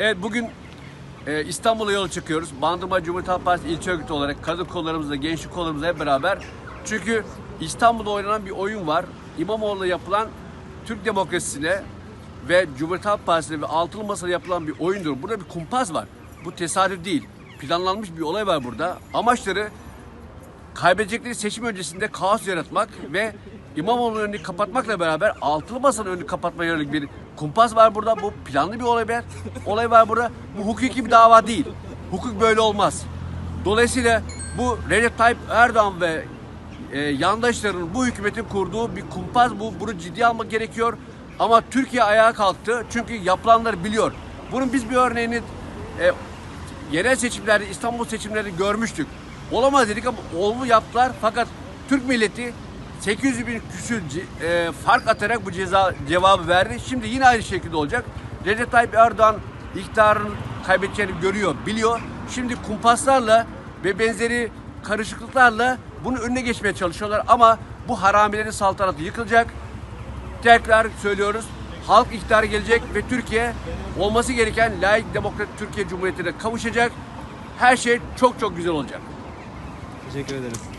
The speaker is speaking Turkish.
Evet bugün e, İstanbul'a yola çıkıyoruz. Bandırma Cumhuriyet Halk Partisi ilçe örgütü olarak kadın kollarımızla, gençlik kollarımızla hep beraber. Çünkü İstanbul'da oynanan bir oyun var. İmamoğlu'na yapılan Türk demokrasisine ve Cumhuriyet Halk Partisi'ne ve altılı masada yapılan bir oyundur. Burada bir kumpas var. Bu tesadüf değil. Planlanmış bir olay var burada. Amaçları kaybedecekleri seçim öncesinde kaos yaratmak ve İmamoğlu'nun önünü kapatmakla beraber altılı masanın önünü kapatmaya yönelik bir kumpas var burada. Bu planlı bir olay var. Olay var burada. Bu hukuki bir dava değil. Hukuk böyle olmaz. Dolayısıyla bu Recep Tayyip Erdoğan ve e, yandaşlarının bu hükümetin kurduğu bir kumpas bu. Bunu ciddiye almak gerekiyor. Ama Türkiye ayağa kalktı. Çünkü yapılanları biliyor. Bunun biz bir örneğini e, yerel seçimlerde, İstanbul seçimlerinde görmüştük. Olamaz dedik ama oldu yaptılar. Fakat Türk milleti 800 bin küsür e, fark atarak bu ceza cevabı verdi. Şimdi yine aynı şekilde olacak. Recep Tayyip Erdoğan iktidarın kaybedeceğini görüyor, biliyor. Şimdi kumpaslarla ve benzeri karışıklıklarla bunun önüne geçmeye çalışıyorlar ama bu haramilerin saltanatı yıkılacak. Tekrar söylüyoruz. Halk iktidara gelecek ve Türkiye olması gereken layık demokratik Türkiye Cumhuriyeti'ne kavuşacak. Her şey çok çok güzel olacak. Teşekkür ederiz.